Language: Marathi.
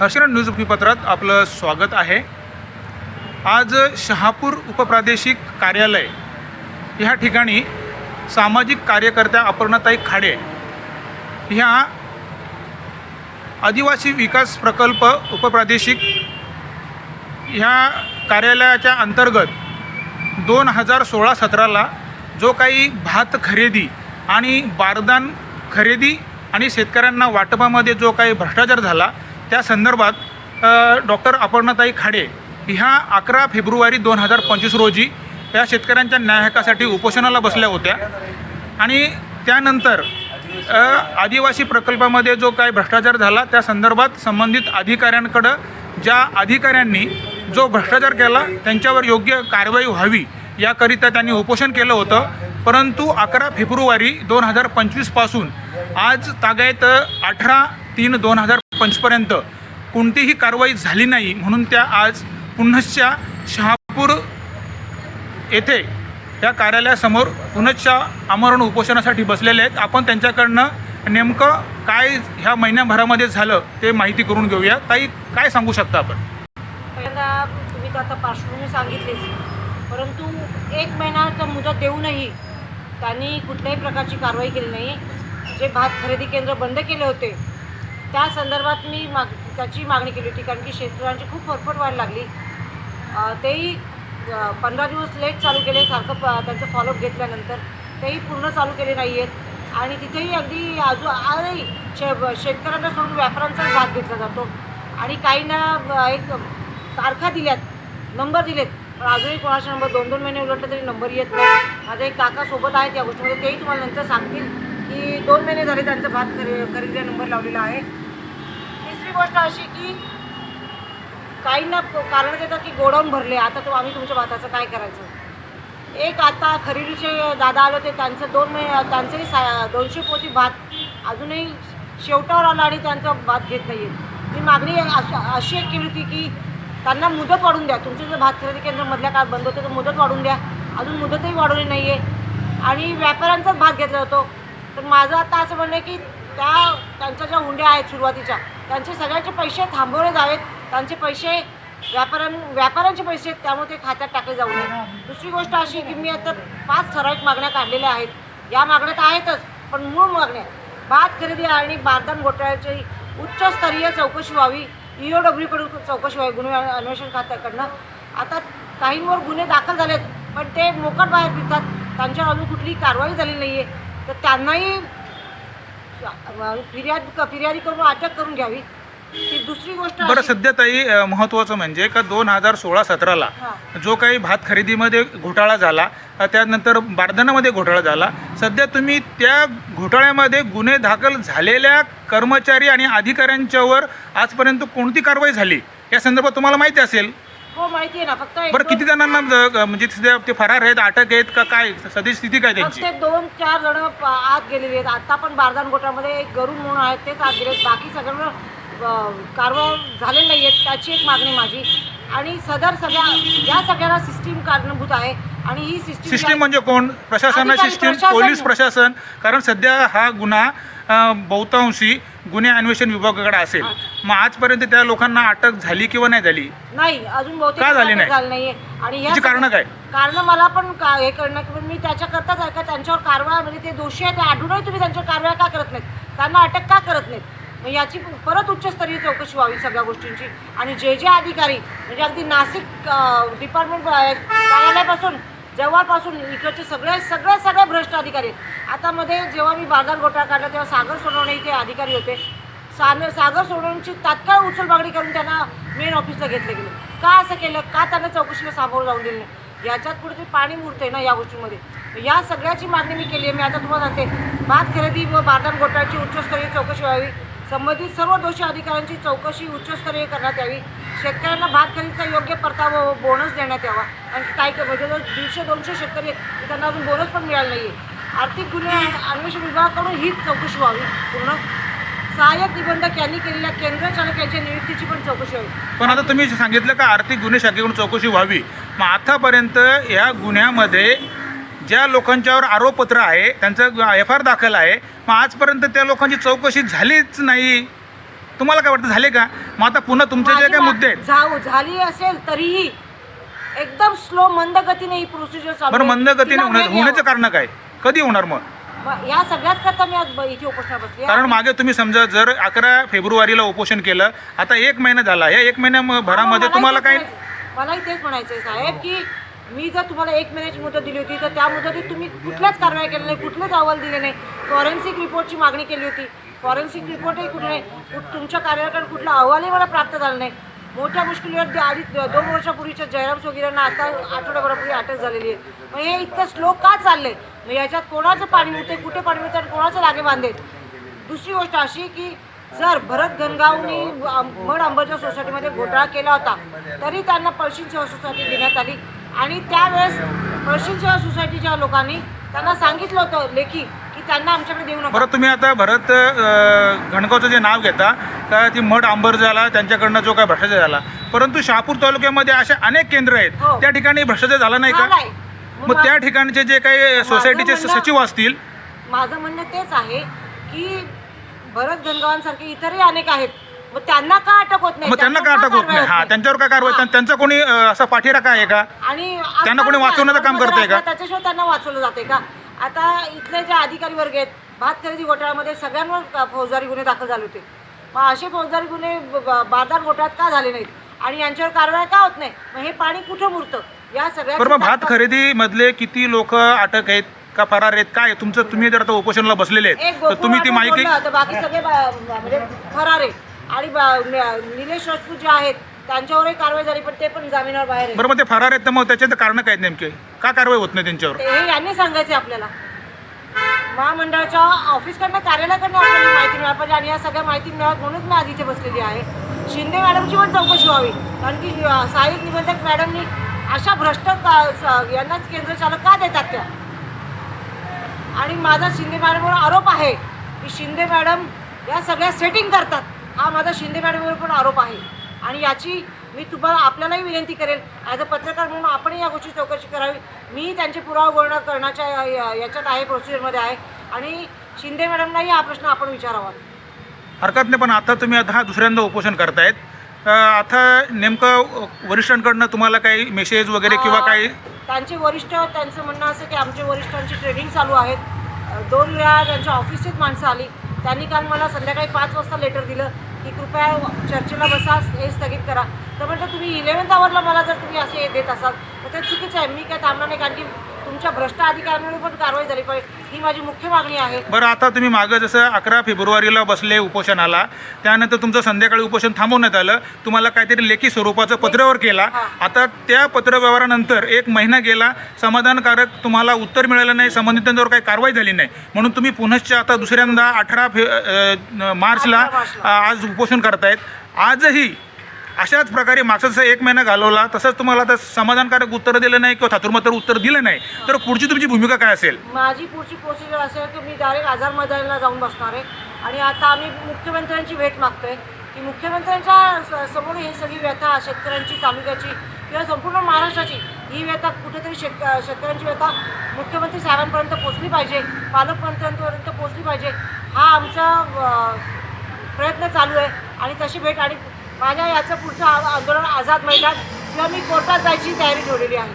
हर्षण न्यूज पत्रात आपलं स्वागत आहे. आज शहापूर उपप्रादेशिक कार्यालय ह्या ठिकाणी सामाजिक कार्यकर्त्या अपर्णाताई खाडे ह्या आदिवासी विकास प्रकल्प उपप्रादेशिक ह्या कार्यालयाच्या अंतर्गत दोन हजार सोळा सतराला जो काही भात खरेदी आणि बारदान खरेदी आणि शेतकऱ्यांना वाटपामध्ये जो काही भ्रष्टाचार झाला त्या संदर्भात डॉक्टर अपर्णाताई खाडे ह्या अकरा फेब्रुवारी दोन हजार पंचवीस रोजी या शेतकऱ्यांच्या न्याय हक्कासाठी उपोषणाला बसल्या होत्या. आणि त्यानंतर आदिवासी प्रकल्पामध्ये जो काही भ्रष्टाचार झाला त्या संदर्भात संबंधित अधिकाऱ्यांकडं ज्या अधिकाऱ्यांनी जो भ्रष्टाचार केला त्यांच्यावर योग्य कारवाई व्हावी याकरिता त्यांनी उपोषण केलं होतं. परंतु अकरा फेब्रुवारी दोन हजार पंचवीसपासून आज तागायत अठरा तीन दोन हजार पंचपर्यंत कोणतीही कारवाई झाली नाही म्हणून त्या आज पुनश्च्या शहापूर येथे या कार्यालयासमोर पुनश्च्या आमरण उपोषणासाठी बसलेले आहेत. आपण त्यांच्याकडनं नेमकं काय ह्या महिन्याभरामध्ये झालं ते माहिती करून घेऊया. काही काय सांगू शकता आपण? पहिल्यांदा तुम्ही तर आता पार्श्वभूमी सांगितलीच. परंतु एक महिन्याचा मुदत देऊनही त्यांनी कुठल्याही प्रकारची कारवाई केली नाही. जे भात खरेदी केंद्र बंद केले होते त्या संदर्भात मी माग त्याची मागणी केली होती कारण की शेतकऱ्यांची खूप फरफट व्हायला लागली. तेही पंधरा दिवस लेट चालू केले सारखं प त्यांचं फॉलोअप घेतल्यानंतर. तेही पूर्ण चालू केले नाही आहेत आणि तिथेही अगदी आजू आजही शे शेतकऱ्यांना सोडून व्यापाऱ्यांचाच भाग घेतला जातो. आणि काहींना एक तारखा दिल्यात नंबर दिलेत. पण अजूनही कोणाचे नंबर दोन दोन महिने उलटले तरी नंबर येत नाही. माझे एक काका सोबत आहेत या गोष्टीमध्ये तेही तुम्हाला नंतर सांगतील. की दोन महिने झाले त्यांचा भात खरे खरेदीला नंबर लावलेला आहे. तिसरी गोष्ट अशी की काहींना कारण देतात की गोडाऊन भरले. आता तो आम्ही तुमच्या भाताचं काय करायचं? एक आता खरेदीचे दादा आले होते त्यांचं दोन महिने त्यांचंही सा दोनशे पोती भात अजूनही शेवटावर आला आणि त्यांचा भात घेत नाही आहे मी मागणी अशी अशी एक केली होती की त्यांना मुदत वाढून द्या. तुमचे जर भात खरेदी केंद्र मधल्या काळात बंद होते तर मुदत वाढून द्या. अजून मुदतही वाढवली नाही आहे आणि व्यापाऱ्यांचाच भात घेतला जातो तर माझं आता असं म्हणणं आहे की त्या त्यांच्या ज्या हुंड्या आहेत सुरुवातीच्या त्यांचे सगळ्याचे पैसे थांबवले जावेत. त्यांचे पैसे व्यापाऱ्यां व्यापाऱ्यांचे पैसे आहेत त्यामुळे ते खात्यात टाकले जाऊ नये दुसरी गोष्ट अशी की मी आता पाच ठराविक मागण्या काढलेल्या आहेत. या मागण्या तर आहेतच पण मूळ मागण्या भात खरेदी आणि बारदान घोटाळ्याची उच्चस्तरीय चौकशी व्हावी. E ईओ डब्ल्यूकडून चौकशी व्हावी गुन्हे अन्वेषण खात्याकडनं. आता काहींवर गुन्हे दाखल झालेत पण ते मोकट बाहेर फिरतात. त्यांच्यावर अजून कुठलीही कारवाई झालेली नाही आहे तर त्यांनाही फिर्याद फिर्यादी करून अटक करून घ्यावी. ती दुसरी गोष्ट बरं सध्या ताई महत्त्वाचं म्हणजे का दोन हजार सोळा सतराला. जो काही भात खरेदीमध्ये घोटाळा झाला त्यानंतर बारदानामध्ये घोटाळा झाला. सध्या तुम्ही त्या घोटाळ्यामध्ये गुन्हे दाखल झालेल्या कर्मचारी आणि अधिकाऱ्यांच्यावर आजपर्यंत कोणती कारवाई झाली? या संदर्भात तुम्हाला माहिती असेल. हो माहिती आहे ना फक्त एक बरं दोन- किती जणांना ज- म्हणजे सध्या ते फरार आहेत अटक आहेत का काय? सध्या स्थिती काय त्यांची? फक्त दोन चार जण प- आत गेलेले आहेत. आता पण बारदान गोटामध्ये एक गरुड म्हणून आहेत तेच आत गेलेत. बाकी सगळ्यांना अं, कारवाई झालेली नाही आहेत त्याची एक मागणी माझी. आणि सदर सगळ्या या सगळ्यांना सिस्टीम कारणीभूत आहे. आणि ही सिस्टीम सिस्टीम म्हणजे कोण? प्रशासनाची अधिकारी, सिस्टीम प्रशासन. पोलीस प्रशासन. कारण सध्या हा गुन्हा अ, बहुतांशी गुन्हे अन्वेषण विभागाकडे असेल. मग आजपर्यंत त्या लोकांना अटक झाली किंवा नाही झाली? नाही अजून बहुतेक का झाली नाही? झालं नाहीये. आणि कारणं काय? कारण मला पण का हे करणं की मी त्याच्याकरताच आहे का? त्यांच्यावर कारवाई म्हणजे ते दोषी आहेत ते अजूनही तुम्ही त्यांच्यावर कारवाई का करत नाहीत? त्यांना अटक का करत नाहीत? मग याची परत उच्चस्तरीय चौकशी व्हावी सगळ्या गोष्टींची. आणि जे जे अधिकारी म्हणजे अगदी नाशिक डिपार्टमेंट कार्यालयापासून जवळपासून इकडचे सगळे सगळे सगळे भ्रष्ट अधिकारी आहेत. आता मध्ये जेव्हा मी बाजार घोटाळा काढला तेव्हा सागर सोनवणे इथे अधिकारी होते. सागर सागर सोनवणेची तात्काळ उचलबागडी करून त्यांना मेन ऑफिसला घेतलं गेलं. का असं केलं? का त्यांना चौकशीला सामोरं जाऊन दिलं नाही? याच्यात कुठेतरी पाणी मुरतंय ना या गोष्टींमध्ये. या सगळ्याची मागणी मी केली आहे मी आता तुम्हाला सांगते भात खरेदी व बारदान घोटाळ्याची उच्चस्तरीय चौकशी व्हावी. संबंधित सर्व दोषी अधिकाऱ्यांची चौकशी उच्चस्तरीय करण्यात यावी. शेतकऱ्यांना भात खरेदीचा योग्य परतावा व बोनस देण्यात यावा. आणि काय म्हणजे जर दीडशे दोनशे शेतकरी त्यांना अजून बोनस पण मिळाला नाही आहे आर्थिक गुन्हे अन्वेषण विभागाकडून हीच चौकशी व्हावी. पूर्ण सहाय्यक निबंधक यांनी केलेल्या केंद्र चालक यांच्या नियुक्तीची पण चौकशी व्हावी पण आता तुम्ही सांगितलं का आर्थिक गुन्हे शाखेकडून चौकशी व्हावी मग आतापर्यंत या गुन्ह्यामध्ये ज्या लोकांच्यावर आरोपपत्र आहे त्यांचं एफ आर दाखल आहे मग आजपर्यंत त्या लोकांची चौकशी झालीच नाही. तुम्हाला काय वाटतं झाले का? मग आता पुन्हा तुमचे जे काही मुद्दे आहेत. जाऊ झाली असेल तरीही एकदम स्लो मंद गतीने ही प्रोसिजर चालू बरं आहे. मंद गतीने तिला होण्या- होण्याचं. कारण काय? कधी होणार मग? मग या सगळ्यात करता मी आज ब- इथे उपोषणात बसली कारण मागे तुम्ही समजा जर अकरा फेब्रुवारीला उपोषण केलं आता एक महिना झाला. या एक महिन्या भरामध्ये मलाही तुम्हाला तेच काय म्हणायचं- मलाही तेच म्हणायचं आहे साहेब की मी जर तुम्हाला एक महिन्याची मुदत दिली होती तर त्या मुदतीत तुम्ही कुठल्याच कारवाई केली नाही कुठलेच अहवाल दिले नाही. फॉरेन्सिक रिपोर्टची मागणी केली होती. फॉरेन्सिक रिपोर्टही कुठे नाही. कुठ- तुमच्या कार्यालयाकडे कुठला अहवालही मला प्राप्त झाला नाही. मोठ्या मुश्किलीवर दे- अडीच दोन वर्षापूर्वीच्या जयराम सोगिरांना आता आठवड्याभरापूर्वी अटक झालेली आहे. मग हे इतकं स्लो का चाललंय? मग याच्यात कोणाचं पाणी मिळते कुठे पाणी मिळते आणि कोणाचं लागे बांधेल दुसरी गोष्ट अशी की जर भरत घनगावनी मड अंबरच्या सोसायटीमध्ये घोटाळा केला होता तरी त्यांना पळशीन सेवा सोसायटी देण्यात आली आणि त्यावेळेस पळशीन सेवा सोसायटीच्या लोकांनी त्यांना सांगितलं होतं लेखी की त्यांना आमच्याकडे देऊ नका बरं तुम्ही आता भरत अं, घणगावचं जे नाव घेता का ती मठ आंबर झाला त्यांच्याकडनं जो काय भ्रष्टाचार झाला परंतु शहापूर तालुक्यामध्ये असे अनेक केंद्र आहेत हो. त्या ठिकाणी भ्रष्टाचार झाला नाही का. मग त्या ठिकाणचे जे काही सोसायटीचे सचिव असतील? माझं म्हणणं तेच आहे की भरत घनगावांसारखे इतरही अनेक आहेत. मग त्यांना का अटक होत नाही? मग त्यांना का अटक होत नाही? हा त्यांच्यावर काय कारवाई. त्यांचा कोणी असा पाठीराखा आहे का? आणि त्यांना कोणी वाचवण्याचं काम करतंय का? त्याच्याशिवाय त्यांना वाचवलं जाते का? आता इथले जे अधिकारी वर्ग आहेत भात खरेदी घोटाळ्यामध्ये सगळ्यांवर फौजदारी गुन्हे दाखल झाले होते. मग असे फौजदारी गुन्हे ब- ब- बारदार घोटाळ्यात का झाले नाहीत? आणि यांच्यावर कारवाई का होत नाही? मग हे पाणी कुठं मुरतं? या सगळ्या बरं मग भात खरेदी मधले किती लोक अटक आहेत? का फरार आहेत? काय? तुमचं तुम्ही जर आता उपोषणाला बसलेले एक आहेत तर तुम्ही ती माहिती बाकी सगळे बा- म्हणजे फरार आहे आणि बा- नि- निलेश राजपूत जे आहेत त्यांच्यावरही कारवाई झाली पण ते पण जामिनावर बाहेर आहे बरं मग ते फरार आहेत तर मग त्याचे कारण काय आहेत नेमके? का कारवाई होत नाही त्यांच्यावर? ते हे यांनी सांगायचे आपल्याला. महामंडळाच्या ऑफिसकडनं कार्यालयाकडनं आपल्याला माहिती मिळाली पाहिजे आणि या सगळ्या माहिती मिळावत म्हणूनच मी आज इथे बसलेली आहे. शिंदे मॅडमची पण चौकशी व्हावी कारण की अं, सहाय्यक निबंधक मॅडमनी अशा भ्रष्ट का- स- यांनाच केंद्र चालक का देतात त्या? आणि माझा शिंदे मॅडमवर आरोप आहे की शिंदे मॅडम या सगळ्या सेटिंग करतात. हा माझा शिंदे मॅडमवर पण आरोप आहे. आणि याची मी तुम्हाला आपल्यालाही विनंती करेल ॲज अ पत्रकार म्हणून आपणही या गोष्टी चौकशी करावी. मी त्यांचे पुरावा गोळणा करण्याच्या याच्यात आहे प्रोसिजरमध्ये आहे. आणि शिंदे मॅडमलाही हा प्रश्न आपण विचारावा. हरकत नाही पण आता तुम्ही आता हा दुसऱ्यांदा उपोषण करतायत. आता नेमकं वरिष्ठांकडनं तुम्हाला काही मेसेज वगैरे किंवा काही त्यांचे वरिष्ठ त्यांचं म्हणणं असं की आमच्या वरिष्ठांची ट्रेनिंग चालू आहेत. दोन वेळा त्यांच्या ऑफिसचीच माणसं आली. त्यांनी काल मला संध्याकाळी पाच वाजता लेटर दिलं की कृपया चर्चेला बसा हे स्थगित करा. तर म्हटलं तुम्ही इलेव्हन्थ आवरला मला जर तुम्ही असे देत असाल तर ते चुकीचं आहे. मी काय थांबणार नाही कारण की तुमच्या भ्रष्ट अधिकाऱ्यांवर पण कारवाई झाली पाहिजे. ही माझी मुख्य मागणी आहे. बरं आता तुम्ही मागं जसं अकरा फेब्रुवारीला बसले उपोषणाला त्यानंतर तुमचं संध्याकाळी उपोषण थांबवण्यात आलं तुम्हाला काहीतरी लेखी स्वरूपाचं पत्रव्यवहार केला. आता त्या पत्रव्यवहारानंतर एक महिना गेला समाधानकारक तुम्हाला उत्तर मिळालं नाही संबंधितांवर काही कारवाई झाली नाही. म्हणून तुम्ही पुनश्च आता दुसऱ्यांदा अठरा फे मार्चला. आज उपोषण करतायत. आजही अशाच प्रकारे मागचा एक महिना घालवला तसंच तुम्हाला आता समाधानकारक उत्तर दिलं नाही किंवा थातुरमात्र उत्तर दिलं नाही तर पुढची तुमची भूमिका काय असेल? माझी पुढची प्रोसिजर असेल की मी डायरेक्ट आझाद मैदानाला जाऊन बसणार आहे. आणि आता आम्ही मुख्यमंत्र्यांची भेट मागतोय. की मुख्यमंत्र्यांच्या स- समोर ही सगळी व्यथा शेतकऱ्यांची तालुक्याची किंवा संपूर्ण महाराष्ट्राची ही व्यथा कुठेतरी शेत शेतकऱ्यांची व्यथा मुख्यमंत्री साहेबांपर्यंत पोचली पाहिजे पालकमंत्र्यांपर्यंत पोचली पाहिजे हा आमचा प्रयत्न चालू आहे. आणि तशी भेट आणि माझ्या याचं पुढचं आंदोलन आझाद मैदान किंवा मी कोर्टात जायची तयारी ठेवलेली आहे.